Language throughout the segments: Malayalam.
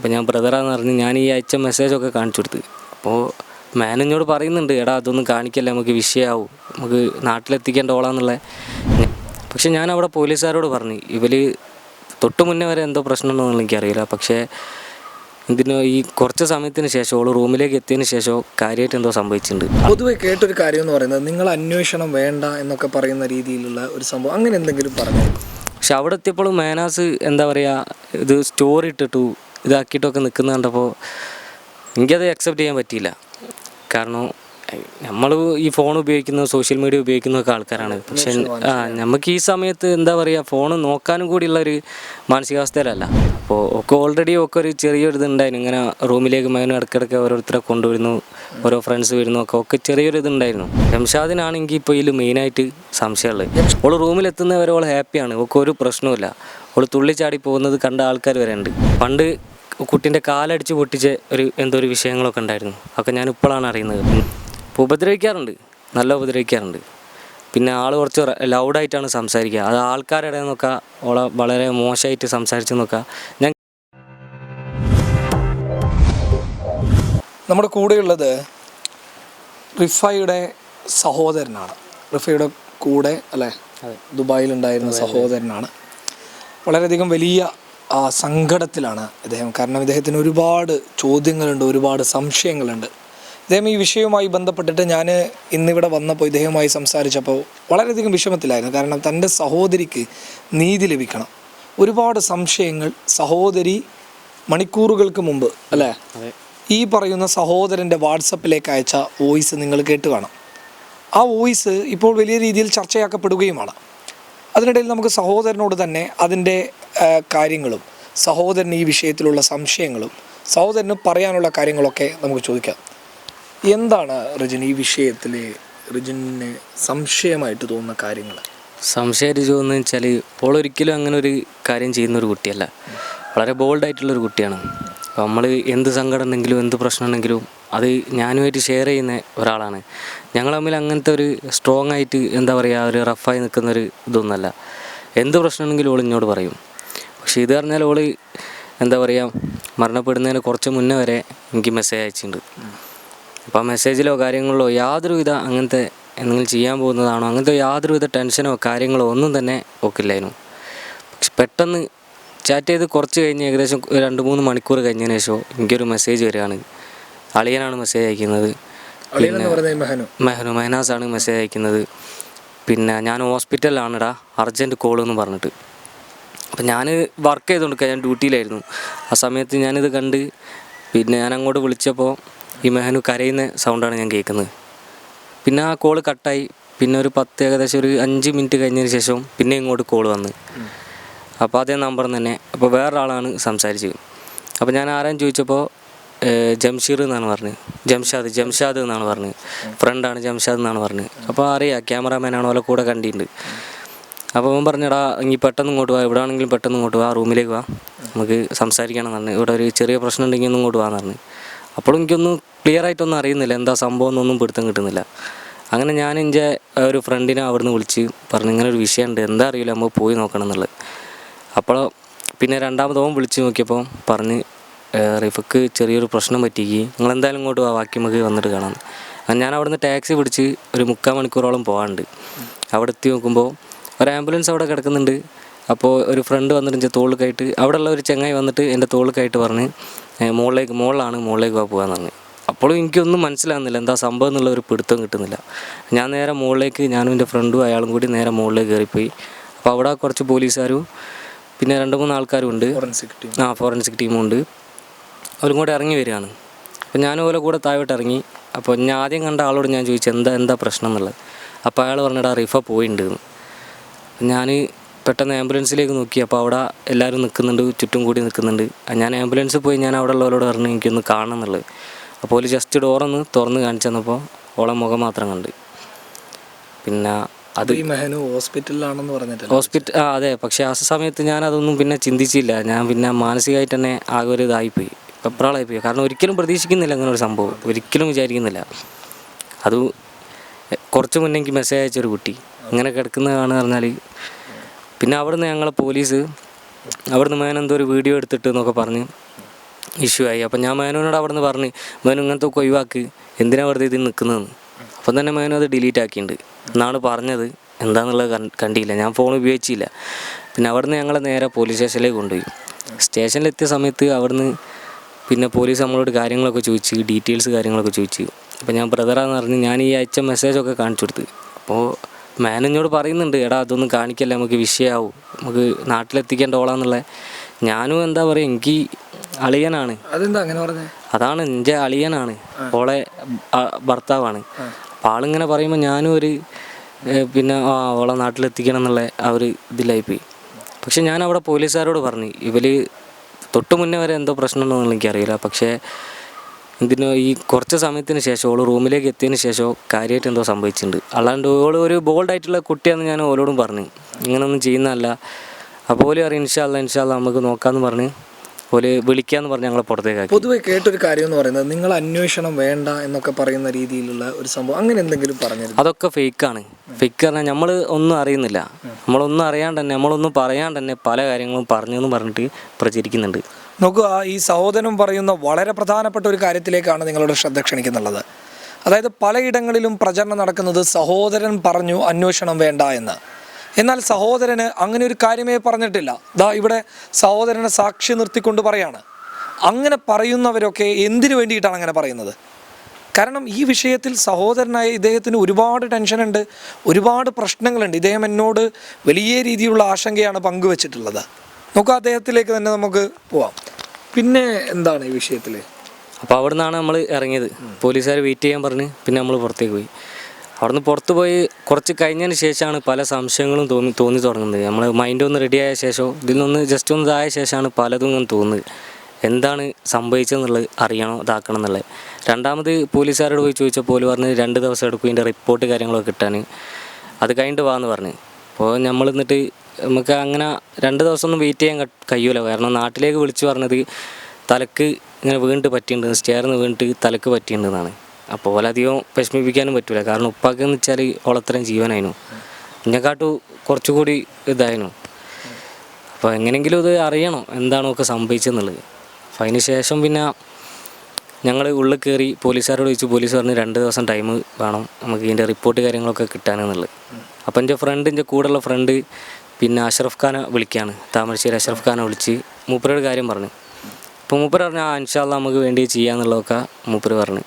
അപ്പോൾ ഞാൻ ബ്രദറാന്ന് പറഞ്ഞ് ഞാൻ ഈ അയച്ച മെസ്സേജൊക്കെ കാണിച്ചു കൊടുത്ത്. അപ്പോൾ മാനേജോട് പറയുന്നുണ്ട് എടാ അതൊന്നും കാണിക്കല്ല നമുക്ക് വിഷയമാവും നമുക്ക് നാട്ടിലെത്തിക്കേണ്ട ഓളാന്നുള്ള പക്ഷെ ഞാൻ അവിടെ പോലീസുകാരോട് പറഞ്ഞു ഇവർ തൊട്ട് മുന്നേ വരെ എന്തോ പ്രശ്നമുണ്ടോയെന്ന് എനിക്കറിയില്ല പക്ഷേ ഇതിന് ഈ കുറച്ച് സമയത്തിന് ശേഷം ഓൾ റൂമിലേക്ക് എത്തിയതിന് ശേഷം കാര്യമായിട്ട് എന്തോ സംഭവിച്ചിട്ടുണ്ട്. പൊതുവെ കേട്ടൊരു കാര്യം എന്ന് പറയുന്നത് നിങ്ങൾ അന്വേഷണം വേണ്ട എന്നൊക്കെ പറയുന്ന രീതിയിലുള്ള ഒരു സംഭവം അങ്ങനെ എന്തെങ്കിലും പറഞ്ഞു പക്ഷെ അവിടെ എത്തിയപ്പോഴും മേനാസ് എന്താ പറയുക ഇത് സ്റ്റോറി ഇട്ടിട്ടു ഇതാക്കിയിട്ടൊക്കെ നിൽക്കുന്ന കണ്ടപ്പോൾ എനിക്കത് അക്സെപ്റ്റ് ചെയ്യാൻ പറ്റിയില്ല. കാരണം നമ്മൾ ഈ ഫോൺ ഉപയോഗിക്കുന്ന സോഷ്യൽ മീഡിയ ഉപയോഗിക്കുന്നൊക്കെ ആൾക്കാരാണ്. പക്ഷെ ആ നമുക്ക് ഈ സമയത്ത് എന്താ പറയുക ഫോൺ നോക്കാനും കൂടിയുള്ള ഒരു മാനസികാവസ്ഥയിലല്ല. അപ്പോൾ ഒക്കെ ഓൾറെഡി ഒക്കെ ഒരു ചെറിയൊരു ഇതുണ്ടായിരുന്നു. ഇങ്ങനെ റൂമിലേക്ക് മകനും ഇടയ്ക്കിടയ്ക്ക് ഓരോരുത്തരെ കൊണ്ടുവരുന്നു ഓരോ ഫ്രണ്ട്സ് വരുന്നു ഒക്കെ ഒക്കെ ചെറിയൊരു ഇതുണ്ടായിരുന്നു. രംഷാദിനാണെങ്കിൽ ഇപ്പോൾ ഇതിൽ മെയിനായിട്ട് സംശയമുള്ളത്. ഓൾ റൂമിലെത്തുന്നവരെ ഓൾ ഹാപ്പിയാണ് ഒക്കെ ഒരു പ്രശ്നവുമില്ല. ഓൾ തുള്ളിച്ചാടി പോകുന്നത് കണ്ട ആൾക്കാർ വരെ ഉണ്ട്. പണ്ട് കുട്ടീന്റെ കാലടിച്ച് പൊട്ടിച്ച ഒരു എന്തോ ഒരു വിഷയങ്ങളൊക്കെ ഉണ്ടായിരുന്നു. അതൊക്കെ ഞാൻ ഇപ്പോഴാണ് അറിയുന്നത്. അപ്പോൾ ഉപദ്രവിക്കാറുണ്ട്. നല്ല ഉപദ്രവിക്കാറുണ്ട്. പിന്നെ ആൾ കുറച്ച് ലൗഡായിട്ടാണ് സംസാരിക്കുക. അത് ആൾക്കാരുടെ നിന്നൊക്കെ ഓളെ വളരെ മോശമായിട്ട് സംസാരിച്ചു നോക്കുക ഞാൻ നമ്മുടെ കൂടെയുള്ളത് റിഫയുടെ സഹോദരനാണ്. റിഫയുടെ കൂടെ അല്ലേ? ദുബായിലുണ്ടായിരുന്ന സഹോദരനാണ്. വളരെയധികം വലിയ സങ്കടത്തിലാണ് ഇദ്ദേഹം. കാരണം ഇദ്ദേഹത്തിന് ഒരുപാട് ചോദ്യങ്ങളുണ്ട് ഒരുപാട് സംശയങ്ങളുണ്ട്. ഇദ്ദേഹം ഈ വിഷയവുമായി ബന്ധപ്പെട്ടിട്ട് ഞാൻ ഇന്നിവിടെ വന്നപ്പോൾ ഇദ്ദേഹവുമായി സംസാരിച്ചപ്പോൾ വളരെയധികം വിഷമത്തിലായിരുന്നു. കാരണം തന്റെ സഹോദരിക്ക് നീതി ലഭിക്കണം. ഒരുപാട് സംശയങ്ങൾ സഹോദരി മണിക്കൂറുകൾക്ക് മുമ്പ് അല്ലേ? ഈ പറയുന്ന സഹോദരന്റെ വാട്സപ്പിലേക്ക് അയച്ച വോയിസ് നിങ്ങൾ കേട്ട് കാണാം. ആ വോയിസ് ഇപ്പോൾ വലിയ രീതിയിൽ ചർച്ചയാക്കപ്പെടുകയുമാണ്. അതിനിടയിൽ നമുക്ക് സഹോദരനോട് തന്നെ അതിന്റെ കാര്യങ്ങളും സഹോദരന് ഈ വിഷയത്തിലുള്ള സംശയങ്ങളും സഹോദരന് പറയാനുള്ള കാര്യങ്ങളൊക്കെ നമുക്ക് ചോദിക്കാം. എന്താണ് റിജിൻ ഈ വിഷയത്തിൽ റിജിന് സംശയമായിട്ട് തോന്നുന്ന കാര്യങ്ങൾ? സംശയമായിട്ട് എന്ന് വെച്ചാൽ ഇപ്പോൾ ഒരിക്കലും അങ്ങനെ ഒരു കാര്യം ചെയ്യുന്ന ഒരു കുട്ടിയല്ല. വളരെ ബോൾഡായിട്ടുള്ളൊരു കുട്ടിയാണ്. നമ്മൾ എന്ത് സങ്കടം ഉണ്ടെങ്കിലും എന്ത് പ്രശ്നം ഉണ്ടെങ്കിലും അത് ഞാനുമായിട്ട് ഷെയർ ചെയ്യുന്ന ഒരാളാണ്. ഞങ്ങൾ തമ്മിൽ അങ്ങനത്തെ ഒരു സ്ട്രോങ് ആയിട്ട് എന്താ പറയുക ഒരു റഫായി നിൽക്കുന്ന ഒരു ഇതൊന്നുമല്ല. എന്ത് പ്രശ്നമുണ്ടെങ്കിലും ഓൾ എന്നോട് പറയും. പക്ഷേ ഇത് പറഞ്ഞാൽ ഓൾ എന്താ പറയുക മരണപ്പെടുന്നതിന് കുറച്ച് മുന്നേ വരെ എനിക്ക് മെസ്സേജ് അയച്ചിട്ടുണ്ട്. അപ്പോൾ ആ മെസ്സേജിലോ കാര്യങ്ങളിലോ യാതൊരുവിധ അങ്ങനത്തെ എന്തെങ്കിലും ചെയ്യാൻ പോകുന്നതാണോ അങ്ങനത്തെ യാതൊരുവിധ ടെൻഷനോ കാര്യങ്ങളോ ഒന്നും തന്നെ ഒക്കില്ലായിരുന്നു പക്ഷെ പെട്ടെന്ന് ചാറ്റ് ചെയ്ത് കുറച്ച് കഴിഞ്ഞ് ഏകദേശം രണ്ട് മൂന്ന് മണിക്കൂർ കഴിഞ്ഞതിന് ശേഷം എനിക്കൊരു മെസ്സേജ് വരികയാണ്. അളിയനാണ് മെസ്സേജ് അയക്കുന്നത്. മെഹനു. മെഹനാസ് ആണ് മെസ്സേജ് അയക്കുന്നത്. പിന്നെ ഞാൻ ഹോസ്പിറ്റലിലാണെടാ അർജന്റ് കോൾ എന്ന് പറഞ്ഞിട്ട്. അപ്പം ഞാൻ വർക്ക് ചെയ്തുകൊണ്ടിരിക്കുക ഞാൻ ഡ്യൂട്ടിയിലായിരുന്നു ആ സമയത്ത് ഞാനിത് കണ്ട് പിന്നെ ഞാൻ അങ്ങോട്ട് വിളിച്ചപ്പോൾ ഈ മെഹനു കരയുന്ന സൗണ്ടാണ് ഞാൻ കേൾക്കുന്നത്. പിന്നെ ആ കോൾ കട്ടായി പിന്നെ ഒരു പത്ത് ഏകദേശം ഒരു അഞ്ച് മിനിറ്റ് കഴിഞ്ഞതിന് ശേഷം പിന്നെ ഇങ്ങോട്ട് കോൾ വന്ന്. അപ്പോൾ അതേ നമ്പർ തന്നെ. അപ്പോൾ വേറൊരാളാണ് സംസാരിച്ചത്. അപ്പോൾ ഞാൻ ആരാന്ന് ചോദിച്ചപ്പോൾ ജംഷീർ എന്നാണ് പറഞ്ഞത് ജംഷാദ് ജംഷാദ് എന്നാണ് പറഞ്ഞത് ഫ്രണ്ടാണ് ജംഷാദ് എന്നാണ് പറഞ്ഞത് അപ്പോൾ അറിയാം ക്യാമറാമാനാണ് ഓലെ കൂടെ കണ്ടിട്ടുണ്ട് അപ്പോൾ അവൻ പറഞ്ഞടാ ഇനി പെട്ടെന്ന് ഇങ്ങോട്ട് വാ. എവിടെ ആണെങ്കിലും പെട്ടെന്ന് ഇങ്ങോട്ട് വാ റൂമിലേക്ക് വാ. നമുക്ക് സംസാരിക്കണം എന്ന് പറഞ്ഞു. ഇവിടെ ഒരു ചെറിയ പ്രശ്നം ഉണ്ടെങ്കിൽ ഒന്ന് ഇങ്ങോട്ട് വാന്ന് പറഞ്ഞു. അപ്പോഴും എനിക്കൊന്നും ക്ലിയർ ആയിട്ടൊന്നും അറിയുന്നില്ല. എന്താ സംഭവം എന്നൊന്നും പിടുത്തം കിട്ടുന്നില്ല. അങ്ങനെ ഞാൻ എന്റെ ഒരു ഫ്രണ്ടിനെ അവിടുന്ന് വിളിച്ച് പറഞ്ഞു ഇങ്ങനെ ഒരു വിഷയമുണ്ട് എന്താ അറിയില്ല നമുക്ക് പോയി നോക്കണം എന്നുള്ളത്. അപ്പോൾ പിന്നെ രണ്ടാമത് വിളിച്ച് നോക്കിയപ്പോൾ പറഞ്ഞ് "ഏഹ് റിഫക്ക് ചെറിയൊരു പ്രശ്നം പറ്റിക്ക്. നിങ്ങൾ എന്തായാലും ഇങ്ങോട്ട് വാ ബാക്കി നമുക്ക് വന്നിട്ട് കാണാം. ഞാൻ അവിടുന്ന് ടാക്സി പിടിച്ച് ഒരു മുക്കാൽ മണിക്കൂറോളം പോകാണ്ട് അവിടെ എത്തി നോക്കുമ്പോൾ ഒരു ആംബുലൻസ് അവിടെ കിടക്കുന്നുണ്ട്. അപ്പോൾ ഒരു ഫ്രണ്ട് വന്നിട്ട് എന്റെ തോളിലേക്കായിട്ട് അവിടെ അവിടെയുള്ള ഒരു ചെങ്ങായി വന്നിട്ട് എന്റെ തോളിലേക്കായിട്ട് പറഞ്ഞ് "ഏഹ് മുകളിലേക്ക് മുകളിലാണ് മുകളിലേക്ക് വാ പോകാന്ന് പറഞ്ഞു. അപ്പോഴും എനിക്കൊന്നും മനസ്സിലാകുന്നില്ല എന്താ സംഭവം എന്നുള്ള ഒരു പിടുത്തം കിട്ടുന്നില്ല. ഞാൻ നേരെ മുകളിലേക്ക് ഞാനും എന്റെ ഫ്രണ്ടും അയാളും കൂടി നേരെ മുകളിലേക്ക് കയറിപ്പോയി. അപ്പോൾ അവിടെ കുറച്ച് പോലീസുകാരും പിന്നെ രണ്ട് മൂന്ന് ആൾക്കാരും ഉണ്ട്. ഫോറൻസിക് ടീം ആ ഫോറൻസിക് ടീമുണ്ട് അവരും കൂടെ ഇറങ്ങി വരികയാണ്. അപ്പോൾ ഞാൻ ഓലെ കൂടെ താഴോട്ട് ഇറങ്ങി. അപ്പോൾ ഞാൻ ആദ്യം കണ്ട ആളോട് ഞാൻ ചോദിച്ചു എന്താ എന്താ പ്രശ്നം എന്നുള്ളത്? അപ്പോൾ അയാൾ പറഞ്ഞിടാ റിഫ പോയിട്ടുണ്ട് ഞാൻ പെട്ടെന്ന് ആംബുലൻസിലേക്ക് നോക്കി. അപ്പോൾ അവിടെ എല്ലാവരും നിൽക്കുന്നുണ്ട് ചുറ്റും കൂടി നിൽക്കുന്നുണ്ട്. ഞാൻ ആംബുലൻസിൽ പോയി ഞാൻ അവിടെ ഉള്ളവരോട് പറഞ്ഞു എനിക്കൊന്ന് കാണണം എന്നുള്ളത്. അപ്പോൾ ഒരു ജസ്റ്റ് ഡോറൊന്ന് തുറന്ന് കാണിച്ചു തന്നപ്പോൾ ഓളെ മുഖം മാത്രം കണ്ട്. പിന്നെ അത് ഈ മെഹനു ഹോസ്പിറ്റലിലാണെന്ന് പറഞ്ഞിട്ട് ഹോസ്പിറ്റൽ ആ അതെ. പക്ഷേ ആ സമയത്ത് ഞാൻ അതൊന്നും പിന്നെ ചിന്തിച്ചില്ല. ഞാൻ പിന്നെ മാനസികമായിട്ട് തന്നെ ആകെ ഒരു ഇതായിപ്പോയി. വെപ്രാളായിപ്പോയി. കാരണം ഒരിക്കലും പ്രതീക്ഷിക്കുന്നില്ല അങ്ങനെ ഒരു സംഭവം. ഒരിക്കലും വിചാരിക്കുന്നില്ല. അത് കുറച്ച് മുന്നേ എനിക്ക് മെസ്സേജ് അയച്ചൊരു കുട്ടി. ഇങ്ങനെ കിടക്കുന്നതാണെന്ന് പറഞ്ഞാൽ പിന്നെ അവിടുന്ന് ഞങ്ങളെ പോലീസ് അവിടുന്ന് മേൻ എന്തോ ഒരു വീഡിയോ എടുത്തിട്ട് എന്നൊക്കെ പറഞ്ഞ് ഇഷ്യൂ ആയി. അപ്പം ഞാൻ മേനോനോട് അവിടെ നിന്ന് പറഞ്ഞ് മേനു ഇങ്ങനത്തെ ഒക്കെ ഒഴിവാക്ക്. എന്തിനാണ് വെറുതെ ഇതിൽ നിൽക്കുന്നതെന്ന് അപ്പം തന്നെ മേനു അത് ഡിലീറ്റ് ആക്കിയിട്ടുണ്ട്. എന്നാണ് പറഞ്ഞത്. എന്താണെന്നുള്ളത് കണ്ടില്ല. ഞാൻ ഫോൺ ഉപയോഗിച്ചില്ല. പിന്നെ അവിടുന്ന് ഞങ്ങളെ നേരെ പോലീസ് സ്റ്റേഷനിലേക്ക് കൊണ്ടുപോയി. സ്റ്റേഷനിലെത്തിയ സമയത്ത് അവിടുന്ന് പിന്നെ പോലീസ് നമ്മളോട് കാര്യങ്ങളൊക്കെ ചോദിച്ച് ഡീറ്റെയിൽസ് കാര്യങ്ങളൊക്കെ ചോദിച്ച്. അപ്പോൾ ഞാൻ ബ്രദറാന്ന് പറഞ്ഞ് ഞാൻ ഈ അയച്ച മെസ്സേജൊക്കെ കാണിച്ചു കൊടുത്ത്. അപ്പോൾ മാനേജോട് പറയുന്നുണ്ട് എടാ അതൊന്നും കാണിക്കല്ല നമുക്ക് വിഷയമാവും നമുക്ക് നാട്ടിലെത്തിക്കേണ്ട ഓളാന്നുള്ള. ഞാനും എന്താ പറയുക എനിക്ക് അളിയനാണ്. അതെന്താ അങ്ങനെ പറഞ്ഞേ? അതാണ് എന്റെ അളിയനാണ്. ഓളെ ഭർത്താവാണ്. അപ്പം ആളിങ്ങനെ പറയുമ്പോൾ ഞാനും ഒരു പിന്നെ ആ ഓളെ നാട്ടിലെത്തിക്കണം എന്നുള്ള ആ ഒരു ഇതിലായിപ്പോയി. പക്ഷെ ഞാൻ അവിടെ പോലീസുകാരോട് പറഞ്ഞു ഇവർ തൊട്ട് മുന്നേ വരെ എന്തോ പ്രശ്നമുണ്ടോയെന്ന് എനിക്കറിയില്ല. പക്ഷേ ഇതിന് ഈ കുറച്ച് സമയത്തിന് ശേഷം ഓൾ റൂമിലേക്ക് എത്തിയതിന് ശേഷം കാര്യമായിട്ട് എന്തോ സംഭവിച്ചിട്ടുണ്ട്. അല്ലാണ്ട് ഓൾ ഒരു ബോൾഡ് ആയിട്ടുള്ള കുട്ടിയാണെന്ന് ഞാൻ ഓരോടും പറഞ്ഞു. ഇങ്ങനൊന്നും ചെയ്യുന്നതല്ല. അപ്പോൾ ഓലും അറിയാം ഇൻഷാല്ല ഇൻഷാല്ല നമുക്ക് നോക്കാമെന്ന് പറഞ്ഞ് ഓൽ വിളിക്കാന്ന് പറഞ്ഞ് ഞങ്ങളെ പുറത്തേക്കാക്കി പൊതുവെ കേട്ടൊരു കാര്യം എന്ന് പറയുന്നത് നിങ്ങൾ അന്വേഷണം വേണ്ട എന്നൊക്കെ പറയുന്ന രീതിയിലുള്ള ഒരു സംഭവം. അങ്ങനെ എന്തെങ്കിലും പറഞ്ഞു അതൊക്കെ ഫേക്കാണ് ഫേക്ക് പറഞ്ഞാൽ നമ്മൾ ഒന്നും അറിയുന്നില്ല. നമ്മളൊന്നും അറിയാണ്ട് തന്നെ നമ്മളൊന്നും പറയാണ്ട് തന്നെ പല കാര്യങ്ങളും പറഞ്ഞു എന്ന് പറഞ്ഞിട്ട് പ്രചരിക്കുന്നുണ്ട്. നോക്കുക ഈ സഹോദരൻ പറയുന്ന വളരെ പ്രധാനപ്പെട്ട ഒരു കാര്യത്തിലേക്കാണ് നിങ്ങളുടെ ശ്രദ്ധ ക്ഷണിക്കുന്നുള്ളത്. അതായത് പലയിടങ്ങളിലും പ്രചരണം നടക്കുന്നത് സഹോദരൻ പറഞ്ഞു അന്വേഷണം വേണ്ട എന്ന്. എന്നാൽ സഹോദരന് അങ്ങനെ ഒരു കാര്യമേ പറഞ്ഞിട്ടില്ല. ദാ ഇവിടെ സഹോദരനെ സാക്ഷി നിർത്തിക്കൊണ്ട് പറയാണ്. അങ്ങനെ പറയുന്നവരൊക്കെ എന്തിനു വേണ്ടിയിട്ടാണ് അങ്ങനെ പറയുന്നത്? കാരണം ഈ വിഷയത്തിൽ സഹോദരനായ ഇദ്ദേഹത്തിന് ഒരുപാട് ടെൻഷനുണ്ട് ഒരുപാട് പ്രശ്നങ്ങളുണ്ട്. ഇദ്ദേഹം എന്നോട് വലിയ രീതിയിലുള്ള ആശങ്കയാണ് പങ്കുവച്ചിട്ടുള്ളത്. നമുക്ക് അദ്ദേഹത്തിലേക്ക് തന്നെ നമുക്ക് പോവാം. പിന്നെ എന്താണ് ഈ വിഷയത്തിൽ അപ്പോൾ അവിടെ നിന്നാണ് നമ്മൾ ഇറങ്ങിയത് പോലീസുകാർ വെയിറ്റ് ചെയ്യാൻ പറഞ്ഞ് പിന്നെ നമ്മൾ പുറത്തേക്ക് പോയി. അവിടുന്ന് പുറത്ത് പോയി കുറച്ച് കഴിഞ്ഞതിന് ശേഷമാണ് പല സംശയങ്ങളും തോന്നി തോന്നി തുടങ്ങുന്നത്. നമ്മൾ മൈൻഡ് ഒന്ന് റെഡിയായ ശേഷം ഇതിൽ നിന്ന് ജസ്റ്റ് ഒന്ന് ഇതായ ശേഷമാണ് പലതും ഇങ്ങനെ തോന്നുന്നത്. എന്താണ് സംഭവിച്ചതെന്നുള്ളത് അറിയണോ ഇതാക്കണം എന്നുള്ളത്. രണ്ടാമത് പോലീസുകാരോട് പോയി ചോദിച്ചപ്പോൾ പറഞ്ഞ് രണ്ട് ദിവസം എടുക്കും ഇതിന്റെ റിപ്പോർട്ട് കാര്യങ്ങളൊക്കെ കിട്ടാൻ. അത് കഴിഞ്ഞിട്ട് വാന്ന് പറഞ്ഞു. അപ്പോൾ നമ്മൾ എന്നിട്ട് നമുക്ക് അങ്ങനെ രണ്ട് ദിവസം ഒന്നും വെയിറ്റ് ചെയ്യാൻ കഴിയൂല. കാരണം നാട്ടിലേക്ക് വിളിച്ചു പറഞ്ഞത് തലക്ക് ഇങ്ങനെ വീണിട്ട് പറ്റിയിട്ടുണ്ട് സ്റ്റെയറിന്ന് വീണിട്ട് തലക്ക് പറ്റിയിട്ടുണ്ടെന്നാണ് അപ്പോൾ ഓല അധികം വിഷമിപ്പിക്കാനും പറ്റില്ല കാരണം ഉപ്പാക്ക് എന്ന് വെച്ചാൽ ഓളത്രയും ജീവനായിരുന്നു. എന്നെക്കാട്ടു കുറച്ചുകൂടി ഇതായിരുന്നു. അപ്പോൾ എങ്ങനെയെങ്കിലും ഇത് അറിയണം എന്താണോ ഒക്കെ സംഭവിച്ചെന്നുള്ളത്. അപ്പോൾ അതിന് ശേഷം പിന്നെ ഞങ്ങൾ ഉള്ളിൽ കയറി പോലീസുകാരോട് ചോദിച്ചു പോലീസ് പറഞ്ഞ് രണ്ട് ദിവസം ടൈം വേണം നമുക്ക് ഇതിന്റെ റിപ്പോർട്ട് കാര്യങ്ങളൊക്കെ കിട്ടാനെന്നുള്ളത്. അപ്പോൾ എന്റെ ഫ്രണ്ട് എന്റെ കൂടെയുള്ള ഫ്രണ്ട് പിന്നെ അഷറഫ് ഖാനെ വിളിക്കുകയാണ് താമരശ്ശേരി അഷറഫ് ഖാനെ വിളിച്ച് മൂപ്പരോട് കാര്യം പറഞ്ഞു. അപ്പോൾ മൂപ്പർ പറഞ്ഞു ആ ഇൻഷാല്ല നമുക്ക് വേണ്ടി ചെയ്യാന്നുള്ളതൊക്കെ മൂപ്പർ പറഞ്ഞു.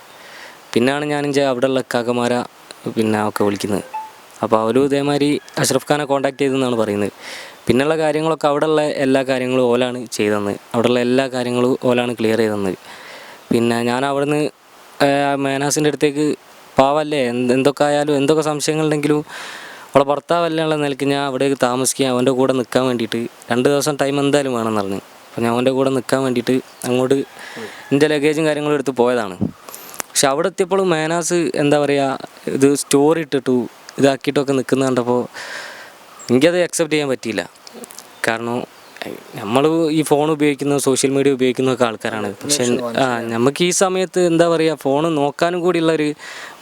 പിന്നെയാണ് ഞാൻ എന്റെ അവിടെയുള്ള കാക്കമാര പിന്നെ ഒക്കെ വിളിക്കുന്നത്. അപ്പോൾ അവരും ഇതേമാതിരി അഷ്റഫ് ഖാനെ കോൺടാക്ട് ചെയ്തെന്നാണ് പറയുന്നത്. പിന്നെയുള്ള കാര്യങ്ങളൊക്കെ അവിടെയുള്ള എല്ലാ കാര്യങ്ങളും ഓലാണ് ചെയ്തതെന്ന് അവിടെയുള്ള എല്ലാ കാര്യങ്ങളും ഓലാണ് ക്ലിയർ ചെയ്തതെന്ന് പിന്നെ ഞാൻ അവിടുന്ന് മേനാസിന്റെ അടുത്തേക്ക് പാവല്ലേ? എന്ത് എന്തൊക്കെ ആയാലും എന്തൊക്കെ സംശയങ്ങളുണ്ടെങ്കിലും അവളെ ഭർത്താവല്ലേ ഉള്ള നിലയ്ക്ക് ഞാൻ അവിടേക്ക് താമസിക്കുക അവന്റെ കൂടെ നിൽക്കാൻ വേണ്ടിയിട്ട് രണ്ട് ദിവസം ടൈം എന്തായാലും വേണമെന്ന് പറഞ്ഞു. അപ്പോൾ ഞാൻ അവന്റെ കൂടെ നിൽക്കാൻ വേണ്ടിയിട്ട് അങ്ങോട്ട് എന്റെ ലഗേജും കാര്യങ്ങളും എടുത്ത് പോയതാണ്. പക്ഷെ അവിടെ എത്തിയപ്പോൾ മേനാസ് എന്താ പറയുക ഇത് സ്റ്റോറി ഇട്ടിട്ടു ഇതാക്കിയിട്ടൊക്കെ നിൽക്കുന്ന കണ്ടപ്പോൾ എനിക്കത് അക്സെപ്റ്റ് ചെയ്യാൻ പറ്റിയില്ല. കാരണം നമ്മൾ ഈ ഫോൺ ഉപയോഗിക്കുന്ന സോഷ്യൽ മീഡിയ ഉപയോഗിക്കുന്നൊക്കെ ആൾക്കാരാണ്. പക്ഷെ ആ നമുക്ക് ഈ സമയത്ത് എന്താ പറയുക ഫോൺ നോക്കാനും കൂടിയുള്ള ഒരു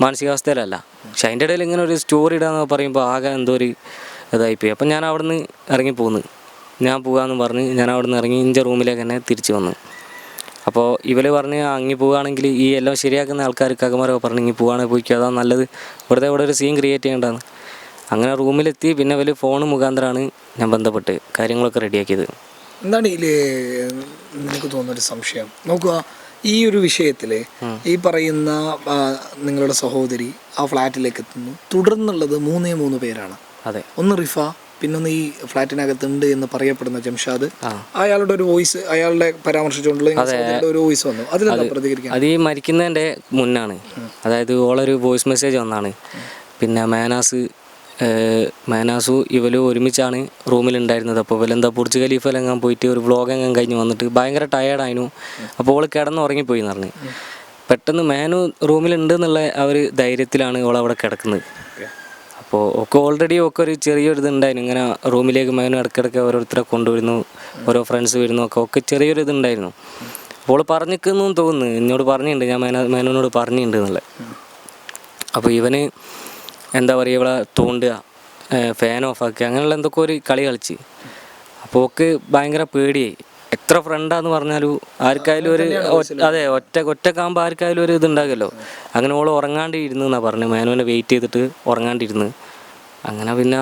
മാനസികാവസ്ഥയിലല്ല. പക്ഷെ അതിന്റെ ഇടയിൽ ഇങ്ങനെ ഒരു സ്റ്റോറി ഇടാന്ന് പറയുമ്പോൾ ആകെ എന്തോ ഒരു ഇതായിപ്പോയി. അപ്പം ഞാൻ അവിടെ നിന്ന് ഇറങ്ങി പോന്നു ഞാൻ പോകാമെന്ന് പറഞ്ഞ് ഞാൻ അവിടെ നിന്ന് ഇറങ്ങി എന്റെ റൂമിലേക്ക് തന്നെ തിരിച്ചു വന്നു. അപ്പോൾ ഇവർ പറഞ്ഞ് അങ്ങി പോവുകയാണെങ്കിൽ ഈ എല്ലാം ശരിയാക്കുന്ന ആൾക്കാർ കകമാരൊക്കെ പറഞ്ഞ് ഇങ്ങി പോവുകയാണെങ്കിൽ പോയിക്കുക അതാണ് നല്ലത്. വെറുതെ ഇവിടെ ഒരു സീൻ ക്രിയേറ്റ് ചെയ്യേണ്ടതാണ്. അങ്ങനെ റൂമിലെത്തി പിന്നെ വലിയ ഫോൺ മുഖാന്തരമാണ് ഞാൻ ബന്ധപ്പെട്ട് കാര്യങ്ങളൊക്കെ റെഡിയാക്കിയത് എന്താണ് ഇതിൽ നിനക്ക് തോന്നുന്നൊരു സംശയം? നോക്കുക ഈ ഒരു വിഷയത്തിൽ ഈ പറയുന്ന നിങ്ങളുടെ സഹോദരി ആ ഫ്ലാറ്റിലേക്ക് എത്തുന്നു. തുടർന്നുള്ളത് മൂന്നേ മൂന്ന് പേരാണ്. അതെ. ഒന്ന് റിഫ പിന്നൊന്ന് ഈ ഫ്ലാറ്റിനകത്തുണ്ട് എന്ന് പറയപ്പെടുന്ന ജംഷാദ് അയാളുടെ ഒരു വോയിസ് അയാളുടെ പരാമർശിച്ചുകൊണ്ടുള്ള ഒരു വോയിസ് വന്നു. അതിലെന്താ പ്രതികരിക്കാൻ? അത് ഈ മരിക്കുന്നതിന്റെ മുന്നാണ്. അതായത് ഓളൊരു വോയിസ് മെസ്സേജ് വന്നാണ്. പിന്നെ മേനാസ് മാനാസു ഇവലും ഒരുമിച്ചാണ് റൂമിലുണ്ടായിരുന്നത്. അപ്പോൾ ഇവലെന്താ ബുർജ് ഖലീഫലെങ്ങാൻ പോയിട്ട് ഒരു വ്ളോഗ് എങ്ങാൻ കഴിഞ്ഞ് വന്നിട്ട് ഭയങ്കര ടയേർഡായിരുന്നു അപ്പോൾ ഓൾ കിടന്ന് ഉറങ്ങിപ്പോയി എന്ന് പറഞ്ഞ്. പെട്ടെന്ന് മാനു റൂമിലുണ്ട് എന്നുള്ള ആ ഒരു ധൈര്യത്തിലാണ് ഓൾ അവിടെ കിടക്കുന്നത് അപ്പോൾ ഒക്കെ ഓൾറെഡി ഒക്കെ ഒരു ചെറിയൊരു ഇതുണ്ടായിരുന്നു ഇങ്ങനെ റൂമിലേക്ക് മകനും ഇടയ്ക്കിടയ്ക്ക് ഓരോരുത്തരെ കൊണ്ടുവരുന്നു ഓരോ ഫ്രണ്ട്സ് വരുന്നു ഒക്കെ ഒക്കെ ചെറിയൊരു ഇതുണ്ടായിരുന്നു അപ്പോൾ പറഞ്ഞിരിക്കുന്നു തോന്നുന്നു. എന്നോട് പറഞ്ഞിട്ടുണ്ട്. ഞാൻ മേന മേനോനോട് പറഞ്ഞിട്ടുണ്ട് എന്നുള്ളത് അപ്പോൾ ഇവന് എന്താ പറയുക ഇവിടെ തോണ്ടുക ഫാൻ ഓഫാക്കുക അങ്ങനെയുള്ള എന്തൊക്കെ ഒരു കളി കളിച്ച്. അപ്പോൾ ഒക്കെ ഭയങ്കര പേടിയായി. എത്ര ഫ്രണ്ടാന്ന് പറഞ്ഞാലും ആർക്കായാലും ഒരു അതെ ഒറ്റ ഒറ്റക്കാകുമ്പോൾ ആർക്കായാലും ഒരു ഇതുണ്ടാകുമല്ലോ അങ്ങനെ ഓൾ ഉറങ്ങാണ്ട് ഇരുന്നു എന്നാ പറഞ്ഞു മേനോനെ വെയിറ്റ് ചെയ്തിട്ട് ഉറങ്ങാണ്ടിരുന്ന് അങ്ങനെ പിന്നെ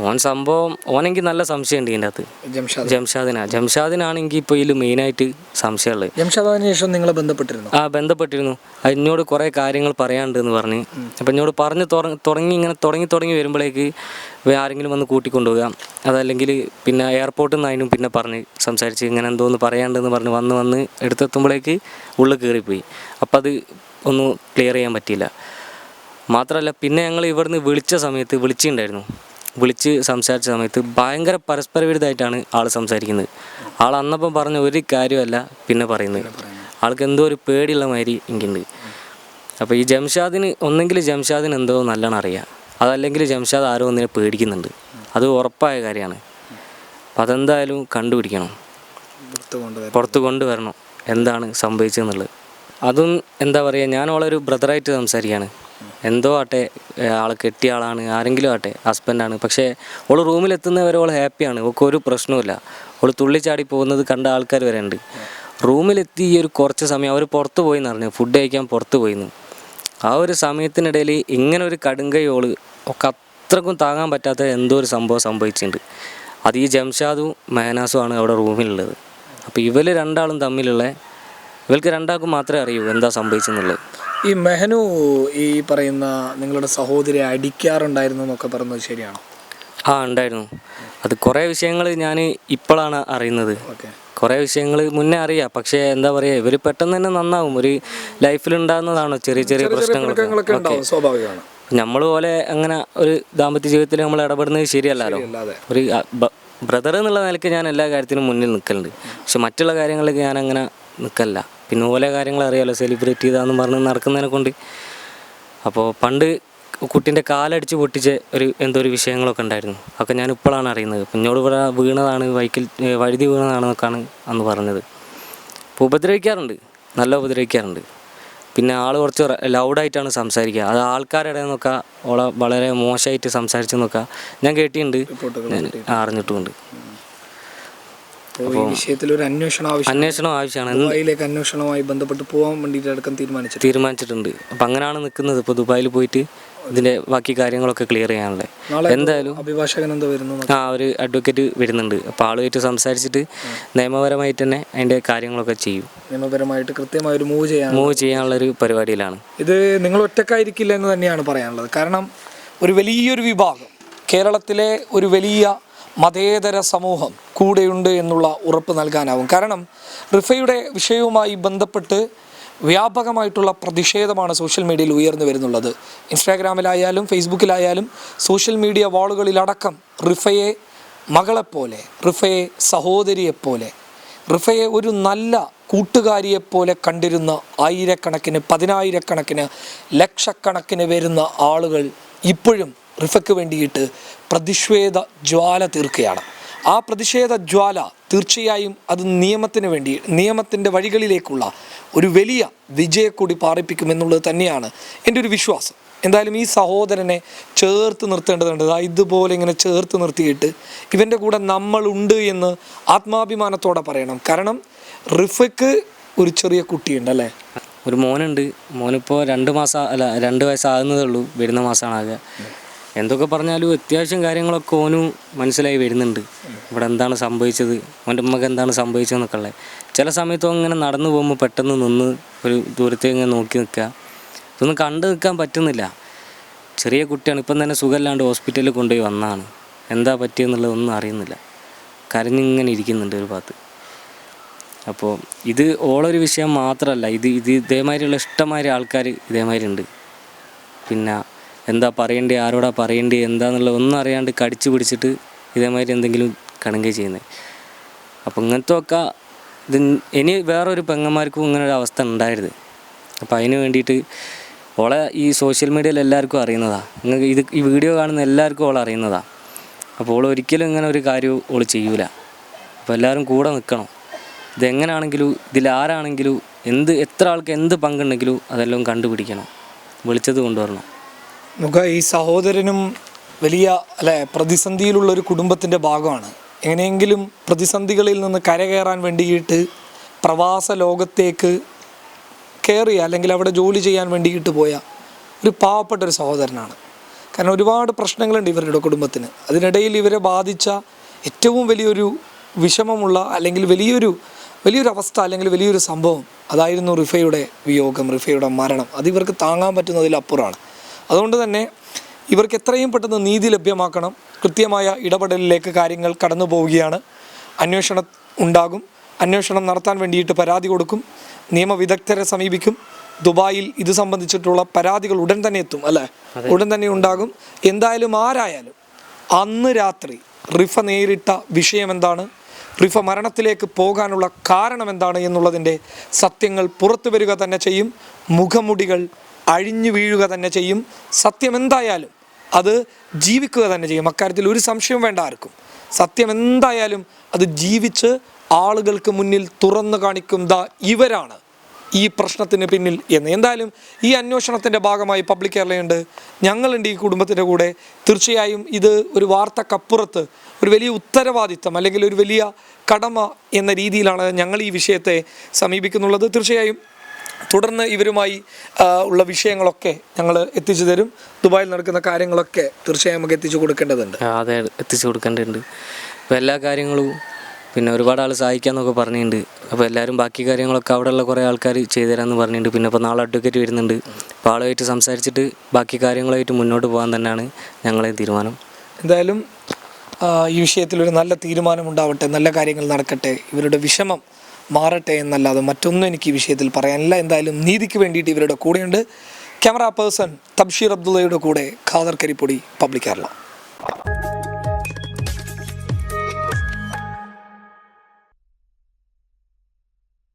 ഓൻ സംഭവം ഓനെങ്കിൽ നല്ല സംശയമുണ്ട് ഇതിന്റെ അകത്ത്. ജംഷാദ്. ജംഷാദിനാ. ജംഷാദിനാണെങ്കിൽ ഇപ്പോൾ ഇതിൽ മെയിനായിട്ട് സംശയമുള്ളത് ജംഷാദിന് ശേഷം നിങ്ങളെ ബന്ധപ്പെട്ടിരുന്നു? ആ ബന്ധപ്പെട്ടിരുന്നു. എന്നോട് കുറേ കാര്യങ്ങൾ പറയാനുണ്ട് എന്ന് പറഞ്ഞ് അപ്പം എന്നോട് പറഞ്ഞ് തുടങ്ങി ഇങ്ങനെ തുടങ്ങി തുടങ്ങി വരുമ്പോഴേക്ക് ആരെങ്കിലും വന്ന് കൂട്ടിക്കൊണ്ടുപോകുക അതല്ലെങ്കിൽ പിന്നെ എയർപോർട്ടിൽ നിന്ന് അതിനും പിന്നെ പറഞ്ഞ് സംസാരിച്ച് ഇങ്ങനെ എന്തോന്ന് പറയാണ്ടെന്ന് പറഞ്ഞ് വന്ന് വന്ന് എടുത്തെത്തുമ്പോഴേക്ക് ഉള്ളിൽ കയറിപ്പോയി അപ്പം അത് ഒന്നും ക്ലിയർ ചെയ്യാൻ പറ്റിയില്ല. മാത്രമല്ല പിന്നെ ഞങ്ങൾ ഇവിടുന്ന് വിളിച്ച സമയത്ത് വിളിച്ചിട്ടുണ്ടായിരുന്നു വിളിച്ച് സംസാരിച്ച സമയത്ത് ഭയങ്കര പരസ്പര വിരുദ്ധമായിട്ടാണ് ആൾ സംസാരിക്കുന്നത്. ആൾ അന്നപ്പം പറഞ്ഞ ഒരു കാര്യമല്ല പിന്നെ പറയുന്നത്. ആൾക്ക് എന്തോ ഒരു പേടിയുള്ള മാതിരി എനിക്കുണ്ട്. അപ്പോൾ ഈ ജംഷാദിന് ഒന്നെങ്കിൽ ജംഷാദിന് എന്തോ നല്ലോണം അറിയാം. അതല്ലെങ്കിൽ ജംഷാദ് ആരോ ഒന്നിനെ പേടിക്കുന്നുണ്ട്. അത് ഉറപ്പായ കാര്യമാണ്. അപ്പം അതെന്തായാലും കണ്ടുപിടിക്കണം. പുറത്ത് കൊണ്ടുവരണം. എന്താണ് സംഭവിച്ചതെന്നുള്ളത്. അതും എന്താ പറയുക ഞാൻ അവളൊരു ബ്രദറായിട്ട് സംസാരിക്കുകയാണ്. എന്തോ ആട്ടെ ആൾ കെട്ടിയ ആളാണ് ആരെങ്കിലും ആട്ടെ ഹസ്ബൻഡാണ് പക്ഷേ ഓൾ റൂമിലെത്തുന്നവരെ ഓൾ ഹാപ്പിയാണ് ഓൾക്ക് ഒരു പ്രശ്നവുമില്ല. ഓൾ തുള്ളിച്ചാടി പോകുന്നത് കണ്ട ആൾക്കാർ വരെ ഉണ്ട്. റൂമിലെത്തി ഈ ഒരു കുറച്ച് സമയം അവർ പുറത്ത് പോയി പറഞ്ഞു. ഫുഡ് കഴിക്കാൻ പുറത്ത് പോയിന്ന് ആ ഒരു സമയത്തിനിടയിൽ ഇങ്ങനെ ഒരു കടുങ്കൈ ഓൾ ഒക്കെ അത്രക്കും താങ്ങാൻ പറ്റാത്ത എന്തോ ഒരു സംഭവം സംഭവിച്ചിട്ടുണ്ട്. അത് ഈ ജംഷാദും മെഹനാസും ആണ് അവിടെ റൂമിലുള്ളത് അപ്പോൾ ഇവർ രണ്ടാളും തമ്മിലുള്ള ഇവർക്ക് രണ്ടാൾക്കും മാത്രമേ അറിയൂ എന്താ സംഭവിച്ചെന്നുള്ളത്. ഈ മെഹനു ഈ പറയുന്ന നിങ്ങളുടെ സഹോദരിയെ അടിക്കാറുണ്ടായിരുന്നു എന്നൊക്കെ പറയുന്നത് ശരിയാണോ? ആ ഉണ്ടായിരുന്നു. അത് കുറേ വിഷയങ്ങൾ ഞാൻ ഇപ്പോഴാണ് അറിയുന്നത്. ഓക്കെ. കുറേ വിഷയങ്ങൾ മുന്നേ അറിയാം. പക്ഷേ എന്താ പറയുക ഇവർ പെട്ടെന്ന് തന്നെ നന്നാവും. ഒരു ലൈഫിൽ ഉണ്ടാകുന്നതാണോ ചെറിയ ചെറിയ പ്രശ്നങ്ങളൊക്കെ. സ്വാഭാവികമാണ്. നമ്മൾ പോലെ അങ്ങനെ ഒരു ദാമ്പത്യ ജീവിതത്തിൽ നമ്മൾ ഇടപെടുന്നത് ശരിയല്ലല്ലോ. ഒരു ബ്രദർ എന്നുള്ള നിലയ്ക്ക് ഞാൻ എല്ലാ കാര്യത്തിനും മുന്നിൽ നിൽക്കലുണ്ട്. പക്ഷെ മറ്റുള്ള കാര്യങ്ങളിലേക്ക് ഞാൻ അങ്ങനെ നിൽക്കല്ല പിന്നെ ഓലെ കാര്യങ്ങൾ അറിയാമല്ലോ സെലിബ്രേറ്റ് ചെയ്താന്ന് പറഞ്ഞ് നടക്കുന്നതിനെ കൊണ്ട്. അപ്പോൾ പണ്ട് കുട്ടീന്റെ കാലടിച്ച് പൊട്ടിച്ച ഒരു എന്തോ ഒരു വിഷയങ്ങളൊക്കെ ഉണ്ടായിരുന്നു. അതൊക്കെ ഞാൻ ഇപ്പോഴാണ് അറിയുന്നത്. പിന്നോട് ഇവിടെ വീണതാണ് വൈക്കിൽ വഴുതി വീണതാണെന്നൊക്കെയാണ് അന്ന് പറഞ്ഞത്. അപ്പോൾ ഉപദ്രവിക്കാറുണ്ട് നല്ല ഉപദ്രവിക്കാറുണ്ട്. പിന്നെ ആൾ കുറച്ച് ലൗഡായിട്ടാണ് സംസാരിക്കുക. അത് ആൾക്കാരുടെ നിന്നൊക്കെ ഓളെ വളരെ മോശമായിട്ട് സംസാരിച്ചെന്നൊക്കെ ഞാൻ കേട്ടിട്ടുണ്ട്. അറിഞ്ഞിട്ടുമുണ്ട് അപ്പോൾ ഈ വിഷയത്തിൽ ഒരു അന്വേഷണം ആവശ്യം അന്വേഷണം ആവശ്യമാണ്. ദുബായിലേക്ക് അന്വേഷണവുമായി ബന്ധപ്പെട്ട് പോകാൻ വേണ്ടിയിട്ട് അടക്കം തീരുമാനിച്ചു തീരുമാനിച്ചിട്ടുണ്ട്. അപ്പം അങ്ങനെയാണ് നിൽക്കുന്നത്. ഇപ്പോൾ ദുബായിൽ പോയിട്ട് ഇതിന്റെ ബാക്കി കാര്യങ്ങളൊക്കെ ക്ലിയർ ചെയ്യാനുള്ളത്. നാളെ എന്തായാലും അഭിഭാഷകൻ എന്താ വരുന്നു ആ ഒരു അഡ്വക്കേറ്റ് വരുന്നുണ്ട്. അപ്പോൾ ആളുമായിട്ട് സംസാരിച്ചിട്ട് നിയമപരമായിട്ട് തന്നെ അതിന്റെ കാര്യങ്ങളൊക്കെ ചെയ്യും. നിയമപരമായിട്ട് കൃത്യമായി ഒരു മൂവ് ചെയ്യാൻ മൂവ് ചെയ്യാനുള്ള ഒരു പരിപാടിയിലാണ്. ഇത് നിങ്ങൾ ഒറ്റക്കായിരിക്കില്ല എന്ന് തന്നെയാണ് പറയാനുള്ളത്. കാരണം ഒരു വലിയൊരു വിഭാഗം കേരളത്തിലെ ഒരു വലിയ മതേതര സമൂഹം കൂടെയുണ്ട് എന്നുള്ള ഉറപ്പ് നൽകാനാവും. കാരണം റിഫയുടെ വിഷയവുമായി ബന്ധപ്പെട്ട് വ്യാപകമായിട്ടുള്ള പ്രതിഷേധമാണ് സോഷ്യൽ മീഡിയയിൽ ഉയർന്നു വരുന്നുള്ളത്. ഇൻസ്റ്റാഗ്രാമിലായാലും ഫേസ്ബുക്കിലായാലും സോഷ്യൽ മീഡിയ വാളുകളിലടക്കം റിഫയെ മകളെപ്പോലെ റിഫയെ സഹോദരിയെപ്പോലെ റിഫയെ ഒരു നല്ല കൂട്ടുകാരിയെപ്പോലെ കണ്ടിരുന്ന ആയിരക്കണക്കിന് പതിനായിരക്കണക്കിന് ലക്ഷക്കണക്കിന് വരുന്ന ആളുകൾ ഇപ്പോഴും റിഫയ്ക്ക് വേണ്ടിയിട്ട് പ്രതിഷേധ ജ്വാല തീർക്കുകയാണ്. ആ പ്രതിഷേധ ജ്വാല തീർച്ചയായും അത് നിയമത്തിന് വേണ്ടി നിയമത്തിന്റെ വഴികളിലേക്കുള്ള ഒരു വലിയ വിജയക്കൂടി പാറിപ്പിക്കുമെന്നുള്ളത് തന്നെയാണ് എന്റെ ഒരു വിശ്വാസം. എന്തായാലും ഈ സഹോദരനെ ചേർത്ത് നിർത്തേണ്ടതുണ്ട്. ഇതുപോലെ ഇങ്ങനെ ചേർത്ത് നിർത്തിയിട്ട് ഇവന്റെ കൂടെ നമ്മളുണ്ട് എന്ന് ആത്മാഭിമാനത്തോടെ പറയണം. കാരണം റിഫയ്ക്ക് ഒരു ചെറിയ കുട്ടിയുണ്ട് അല്ലേ? ഒരു മോനുണ്ട്. മോനിപ്പോൾ രണ്ട് മാസം അല്ല രണ്ട് വയസ്സാകുന്നതേ ഉള്ളൂ. വരുന്ന മാസമാണ് ആകെ. എന്തൊക്കെ പറഞ്ഞാലും അത്യാവശ്യം കാര്യങ്ങളൊക്കെ ഓനും മനസ്സിലായി വരുന്നുണ്ട്. ഇവിടെ എന്താണ് സംഭവിച്ചത്? അവന്റെ ഉമ്മക്ക് എന്താണ് സംഭവിച്ചതെന്നൊക്കെ ഉള്ളത് ചില സമയത്തും അങ്ങനെ നടന്നു പോകുമ്പോൾ പെട്ടെന്ന് നിന്ന് ഒരു ദൂരത്തേക്ക് ഇങ്ങനെ നോക്കി നിൽക്കുക. ഇതൊന്നും കണ്ടു നിൽക്കാൻ പറ്റുന്നില്ല. ചെറിയ കുട്ടിയാണ്. ഇപ്പം തന്നെ സുഖമില്ലാണ്ട് ഹോസ്പിറ്റലിൽ കൊണ്ടുപോയി വന്നതാണ്. എന്താ പറ്റിയെന്നുള്ളത് ഒന്നും അറിയുന്നില്ല. കരഞ്ഞിങ്ങനെ ഇരിക്കുന്നുണ്ട് ഒരു ഭാഗത്ത്. അപ്പോൾ ഇത് ഓളൊരു വിഷയം മാത്രമല്ല. ഇത് ഇത് ഇതേമാതിരിയുള്ള ഇഷ്ടമാതിരി ആൾക്കാർ ഇതേമാതിരി ഉണ്ട് പിന്നെ എന്താ പറയേണ്ടത്? ആരോടാ പറയേണ്ടത്? എന്താണെന്നുള്ളത് ഒന്നും അറിയാണ്ട് കടിച്ചു പിടിച്ചിട്ട് ഇതേമാതിരി എന്തെങ്കിലും കണങ്കை ചെയ്യുന്നത്. അപ്പോൾ ഇങ്ങനത്തെ ഒക്കെ ഇത് ഇനി വേറൊരു പെങ്ങന്മാർക്കും ഇങ്ങനെ ഒരു അവസ്ഥ ഉണ്ടായിരുന്നു അപ്പോൾ അതിന് വേണ്ടിയിട്ട് ഓളെ ഈ സോഷ്യൽ മീഡിയയിൽ എല്ലാവർക്കും അറിയുന്നതാണ് നിങ്ങൾക്ക് ഇത് ഈ വീഡിയോ കാണുന്ന എല്ലാവർക്കും ഓളെ അറിയുന്നതാണ് അപ്പോൾ ഓൾ ഒരിക്കലും ഇങ്ങനെ ഒരു കാര്യവും ഓൾ ചെയ്യൂല. അപ്പോൾ എല്ലാവരും കൂടെ നിൽക്കണം ഇതെങ്ങനെയാണെങ്കിലും ഇതിലാരാണെങ്കിലും എന്ത് എത്ര ആൾക്ക് എന്ത് പങ്കുണ്ടെങ്കിലും അതെല്ലാം കണ്ടുപിടിക്കണം. വിളിച്ചത് കൊണ്ടുവരണം. നമുക്ക് ഈ സഹോദരനും വലിയ അല്ലെ പ്രതിസന്ധിയിലുള്ള ഒരു കുടുംബത്തിന്റെ ഭാഗമാണ്. എങ്ങനെയെങ്കിലും പ്രതിസന്ധികളിൽ നിന്ന് കരകയറാൻ വേണ്ടിയിട്ട് പ്രവാസ ലോകത്തേക്ക് കയറിയ അല്ലെങ്കിൽ അവിടെ ജോലി ചെയ്യാൻ വേണ്ടിയിട്ട് പോയ ഒരു പാവപ്പെട്ട ഒരു സഹോദരനാണ്. കാരണം ഒരുപാട് പ്രശ്നങ്ങളുണ്ട് ഇവരുടെ കുടുംബത്തിന്. അതിനിടയിൽ ഇവരെ ബാധിച്ച ഏറ്റവും വലിയൊരു വിഷമമുള്ള അല്ലെങ്കിൽ വലിയൊരു വലിയൊരു അവസ്ഥ അല്ലെങ്കിൽ വലിയൊരു സംഭവം അതായിരുന്നു റിഫയുടെ വിയോഗം റിഫയുടെ മരണം. അത് ഇവർക്ക് താങ്ങാൻ പറ്റുന്നതിലപ്പുറമാണ്. അതുകൊണ്ട് തന്നെ ഇവർക്ക് എത്രയും പെട്ടെന്ന് നീതി ലഭ്യമാക്കണം. കൃത്യമായ ഇടപെടലിലേക്ക് കാര്യങ്ങൾ കടന്നു പോവുകയാണ്. അന്വേഷണം ഉണ്ടാകും. അന്വേഷണം നടത്താൻ വേണ്ടിയിട്ട് പരാതി കൊടുക്കും. നിയമവിദഗ്ധരെ സമീപിക്കും. ദുബായിൽ ഇത് സംബന്ധിച്ചിട്ടുള്ള പരാതികൾ ഉടൻ തന്നെ എത്തും അല്ലേ? ഉടൻ തന്നെ ഉണ്ടാകും. എന്തായാലും ആരായാലും അന്ന് രാത്രി റിഫ നേരിട്ട വിഷയം എന്താണ്? റിഫ മരണത്തിലേക്ക് പോകാനുള്ള കാരണം എന്താണ് എന്നുള്ളതിന്റെ സത്യങ്ങൾ പുറത്തു വരിക തന്നെ ചെയ്യും. മുഖമുടികൾ അഴിഞ്ഞു വീഴുക തന്നെ ചെയ്യും. സത്യം എന്തായാലും അത് ജീവിക്കുക തന്നെ ചെയ്യും. അക്കാര്യത്തിൽ ഒരു സംശയവും വേണ്ട ആർക്കും. സത്യം എന്തായാലും അത് ജീവിച്ച് ആളുകൾക്ക് മുന്നിൽ തുറന്നു കാണിക്കും ദാ ഇവരാണ് ഈ പ്രശ്നത്തിന് പിന്നിൽ എന്ന്. എന്തായാലും ഈ അന്വേഷണത്തിന്റെ ഭാഗമായി പബ്ലിക് കേരളയുണ്ട്. ഞങ്ങളുണ്ട് ഈ കുടുംബത്തിന്റെ കൂടെ. തീർച്ചയായും ഇത് ഒരു വാർത്തക്കപ്പുറത്ത് ഒരു വലിയ ഉത്തരവാദിത്തം അല്ലെങ്കിൽ ഒരു വലിയ കടമ എന്ന രീതിയിലാണ് ഞങ്ങൾ ഈ വിഷയത്തെ സമീപിക്കുന്നുള്ളത്. തീർച്ചയായും തുടർന്ന് ഇവരുമായി ഉള്ള വിഷയങ്ങളൊക്കെ ഞങ്ങൾ എത്തിച്ചു തരും. ദുബായിൽ നടക്കുന്ന കാര്യങ്ങളൊക്കെ തീർച്ചയായും നമുക്ക് എത്തിച്ചു കൊടുക്കേണ്ടതുണ്ട്. അതെ എത്തിച്ചു കൊടുക്കേണ്ടതുണ്ട്. അപ്പോൾ എല്ലാ കാര്യങ്ങളും പിന്നെ ഒരുപാട് ആൾ സഹായിക്കാമെന്നൊക്കെ പറഞ്ഞിട്ടുണ്ട്. അപ്പോൾ എല്ലാവരും ബാക്കി കാര്യങ്ങളൊക്കെ അവിടെയുള്ള കുറേ ആൾക്കാർ ചെയ്തു തരാമെന്ന് പറഞ്ഞിട്ടുണ്ട്. പിന്നെ ഇപ്പോൾ നാളെ അഡ്വക്കേറ്റ് വരുന്നുണ്ട്. അപ്പോൾ ആളുമായിട്ട് സംസാരിച്ചിട്ട് ബാക്കി കാര്യങ്ങളായിട്ട് മുന്നോട്ട് പോകാൻ തന്നെയാണ് ഞങ്ങളെ തീരുമാനം. എന്തായാലും ഈ വിഷയത്തിൽ ഒരു നല്ല തീരുമാനം ഉണ്ടാവട്ടെ നല്ല കാര്യങ്ങൾ നടക്കട്ടെ. ഇവരുടെ വിഷമം മാറട്ടെ എന്നല്ലാതെ മറ്റൊന്നും എനിക്ക് ഈ വിഷയത്തിൽ പറയാനില്ല. എന്തായാലും നീതിക്ക് വേണ്ടിയിട്ട് ഇവരുടെ കൂടെയുണ്ട്. ക്യാമറ പേഴ്സൺ തബ്ഷീർ അബ്ദുള്ളയുടെ കൂടെ ഖാദർ കരിപ്പൊടി പബ്ലിക് കേരള.